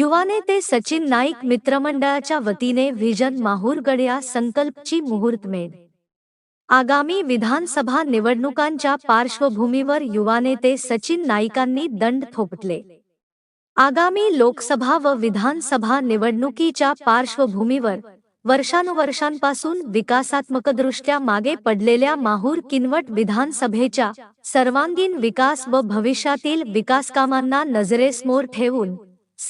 युवा नेते सचिन नाईक मित्रमंडळाच्या वतीने व्हिजन माहूरगड या संकल्पची मुहूर्तमेढ आगामी विधानसभा निवडणुकांच्या पार्श्वभूमीवर युवा नेते सचिन नाईकांनी दंड थोपटले आगामी लोकसभा व विधानसभा निवडणुकीच्या पार्श्वभूमीवर वर्षानुवर्षांपासून विकासात्मकदृष्ट्या मागे पडलेल्या माहूर किनवट विधानसभेच्या सर्वांगीण विकास व भविष्यातील विकासकामांना नजरेसमोर ठेवून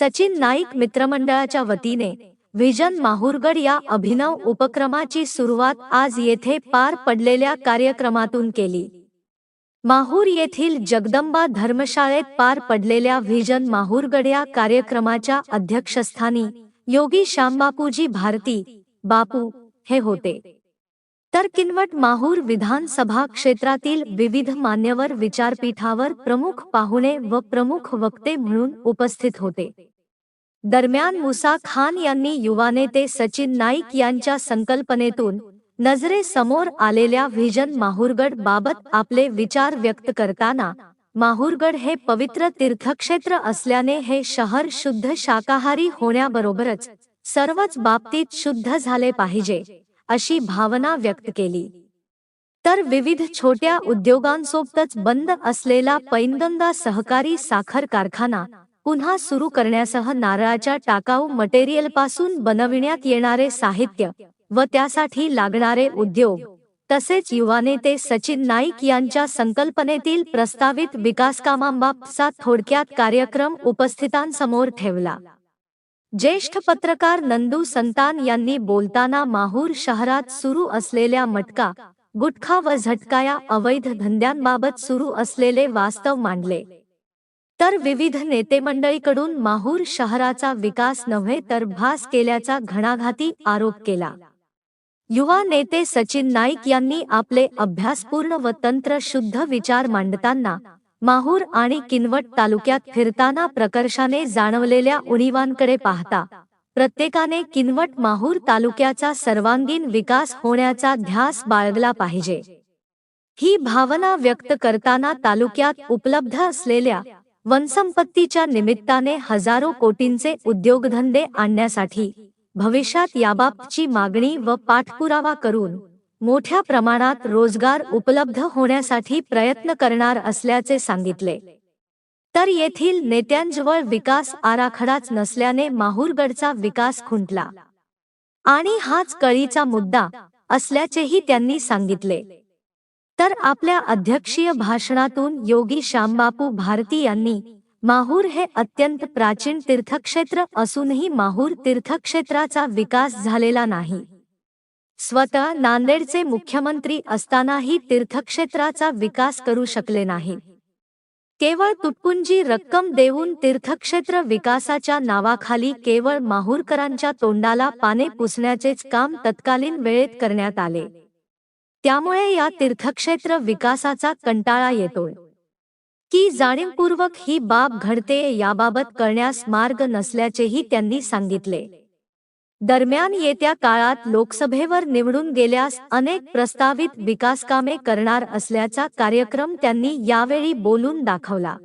सचिन नाईक मित्रमंडळाच्या वतीने व्हिजन माहूरगड या अभिनव उपक्रमाची सुरुवात आज येथे पार पडलेल्या कार्यक्रमातून केली. माहूर येथील जगदंबा धर्मशाळेत पार पडलेल्या व्हिजन माहूरगड या कार्यक्रमाच्या अध्यक्षस्थानी योगी श्यामबापूजी भारती बापू हे होते. तर किनवट माहूर विधानसभा क्षेत्रातील विविध मान्यवर विचारपीठावर प्रमुख पाहुणे व प्रमुख वक्ते म्हणून उपस्थित होते. दरम्यान मुसा खान यांनी युवा नेते सचिन नाईक यांच्या संकल्पनेतून नजरेसमोर आलेल्या व्हिजन माहूरगड बाबत आपले विचार व्यक्त करताना माहूरगड हे पवित्र तीर्थक्षेत्र असल्याने हे शहर शुद्ध शाकाहारी होण्याबरोबरच सर्वच बाबतीत शुद्ध झाले पाहिजे अशी भावना व्यक्त केली. तर विविध छोट्या उद्योगांसोबतच बंद असलेला पैनगंगा सहकारी साखर कारखाना पुन्हा सुरू करण्यासह नारळाच्या टाकाऊ मटेरियलपासून बनविण्यात येणारे साहित्य व त्यासाठी लागणारे उद्योग तसेच युवा नेते सचिन नाईक यांच्या संकल्पनेतील प्रस्तावित विकासकामांबाबतचा थोडक्यात कार्यक्रम उपस्थितांसमोर ठेवला. ज्येष्ठ पत्रकार नंदू संतान यांनी बोलताना माहूर शहरात सुरू असलेल्या मटका गुटखा व झटका या अवैध धंद्यांबाबत सुरू असलेले वास्तव मांडले. तर विविध नेते मंडळीकडून माहूर शहराचा विकास नव्हे तर भास केल्याचा घणाघाती आरोप केला. युवा नेते सचिन नाईक यांनी आपले अभ्यासपूर्ण व तंत्रशुद्ध विचार मांडताना माहूर आणि किनवट तालुक्यात फिरताना प्रकर्षाने जाणवलेल्या उणीवांकडे पाहता प्रत्येकाने किनवट माहूर तालुक्याचा सर्वांगीण विकास होण्याचा ध्यास बाळगला पाहिजे. ही भावना व्यक्त करताना तालुक्यात उपलब्ध असलेल्या वनसंपत्तीच्या निमित्ताने हजारो कोटींचे उद्योगधंदे आणण्यासाठी भविष्यात याबाबतची मागणी व पाठपुरावा करून मोठ्या प्रमाणात रोजगार उपलब्ध होण्यासाठी प्रयत्न करणार असल्याचे सांगितले. तर येथील नेत्यांजवळ विकास आराखडाच नसल्याने माहूरगडचा विकास खुंटला. आणि हाच कळीचा मुद्दा असल्याचेही त्यांनी सांगितले. तर आपल्या अध्यक्षीय भाषणातून योगी श्यामबापू भारती यांनी माहूर हे अत्यंत प्राचीन तीर्थक्षेत्र असूनही माहूर तीर्थक्षेत्राचा विकास झालेला नाही. स्वतः नांदेडचे मुख्यमंत्री असतानाही तीर्थक्षेत्राचा विकास करू शकले नाही. केवळ तुटपुंजी रक्कम देऊन तीर्थक्षेत्र विकासाच्या नावाखाली केवळ माहूरकरांच्या तोंडाला पाने पुसण्याचेच काम तत्कालीन वेळेत करण्यात आले. त्यामुळे या तीर्थक्षेत्र विकासाचा कंटाळा येतोय. की जाणीवपूर्वक ही बाब घडते याबाबत करण्यास मार्ग नसल्याचेही त्यांनी सांगितले. दरम्यान येत्या काळात लोकसभेवर निवडून गेल्यास अनेक प्रस्तावित विकासकामे करणार असल्याचा कार्यक्रम त्यांनी यावेळी बोलून दाखवला.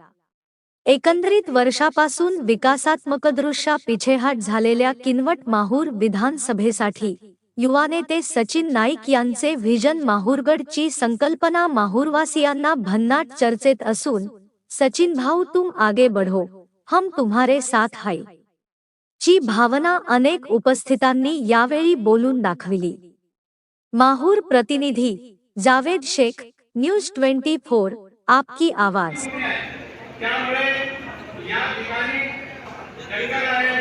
एकंदरीत वर्षापासून विकासात्मकदृष्ट्या पिछेहाट झालेल्या किनवट माहूर विधानसभेसाठी युवा नेते सचिन नाईक यांचे व्हिजन माहूरगडची संकल्पना माहूरवासियांना भन्नाट चर्चेत असून सचिन भाऊ तुम आगे बढो हम तुम्हारे साथ हाय ची भावना अनेक उपस्थितांनी यावेळी बोलून दाखविली. माहूर प्रतिनिधी Javed Shaikh news twenty four आपकी आवाज. त्यामुळे या ठिकाणी जंगल आहे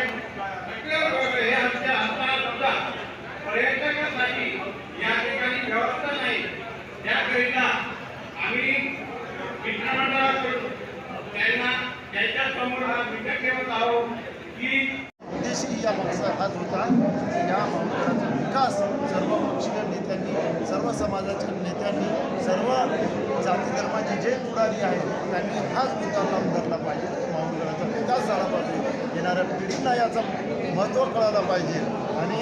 हे आमच्या हातात होता पर्यटकासाठी या ठिकाणी व्यवस्था नाही त्याकरिता आम्ही मित्रमंडळाकडून त्यांना त्यांच्यासमोर हा विषय ठेवत उद्देशी या मागचा हाच होता. की या मंडळाचा विकास सर्व पक्षीय नेत्यांनी सर्व समाजाच्या नेत्यांनी सर्व जाती धर्माचे जे पुढारी आहेत त्यांनी हाच मुद्दा लावून धरला पाहिजे. की विकास झाला पाहिजे. येणाऱ्या पिढींना याचा महत्त्व कळालं पाहिजे. आणि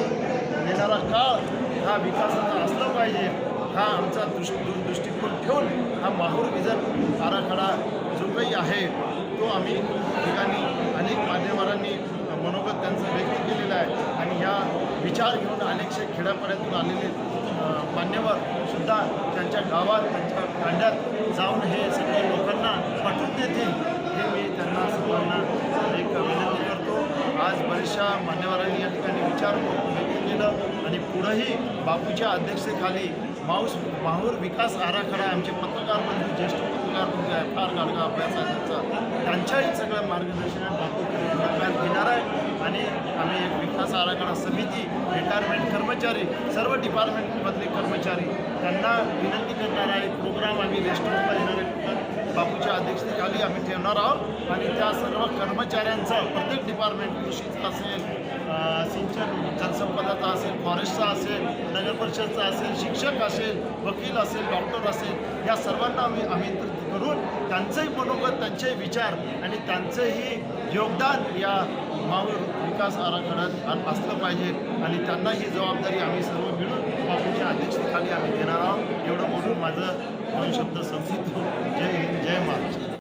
येणारा काळ हा विकासाचा असला पाहिजे. हा आमचा दृष्ट दृष्टिकोन ठेवून हा माहूर विजन आराखडा जो काही आहे तो आम्ही ठिकाणी अनेक मान्यवरांनी मनोगत त्यांचं व्यक्त केलेलं आहे आणि ह्या विचार घेऊन अनेकशे खेड्यापर्यंत आलेले मान्यवर सुद्धा त्यांच्या गावात त्यांच्या तांड्यात जाऊन हे सगळे लोकांना पटवून देतील हे मी त्यांना सर्वांना एक विनंती करतो. आज बऱ्याचशा मान्यवरांनी या ठिकाणी विचार व्यक्त केलं आणि पुढंही बापूच्या अध्यक्षतेखाली माऊस माहूर विकास आराखडा आमचे पत्रकार बंधू ज्येष्ठ पत्रकार आहे फार गाडगा अभ्यास आहे त्यांचा त्यांच्याही सगळ्या मार्गदर्शनात अभ्यास घेणार आहे आणि आम्ही एक विकास आराखडा समिती रिटायरमेंट कर्मचारी सर्व डिपार्टमेंटमधले कर्मचारी त्यांना विनंती करणार आहे प्रोग्राम आम्ही रेस्टॉरंटला येणार आहे बापूच्या अध्यक्षतेखाली आम्ही ठेवणार आहोत. आणि त्या सर्व कर्मचाऱ्यांचं प्रत्येक डिपार्टमेंट कृषीच असेल सिंचन जलसंपदाचा असेल फॉरेस्टचा असेल नगर परिषदचा असेल शिक्षक असेल वकील असेल डॉक्टर असेल या सर्वांना आम्ही आमंत्रित करून त्यांचंही मनोगत त्यांचे विचार आणि त्यांचंही योगदान या मावळ विकास आराखड्यात असलं पाहिजे. आणि त्यांना ही जबाबदारी आम्ही सर्व मिळून बापूच्या अध्यक्षतेखाली आम्ही देणार आहोत. एवढं बोलून माझं दोन शब्द संपवितो. जय हिंद जय महाराष्ट्र.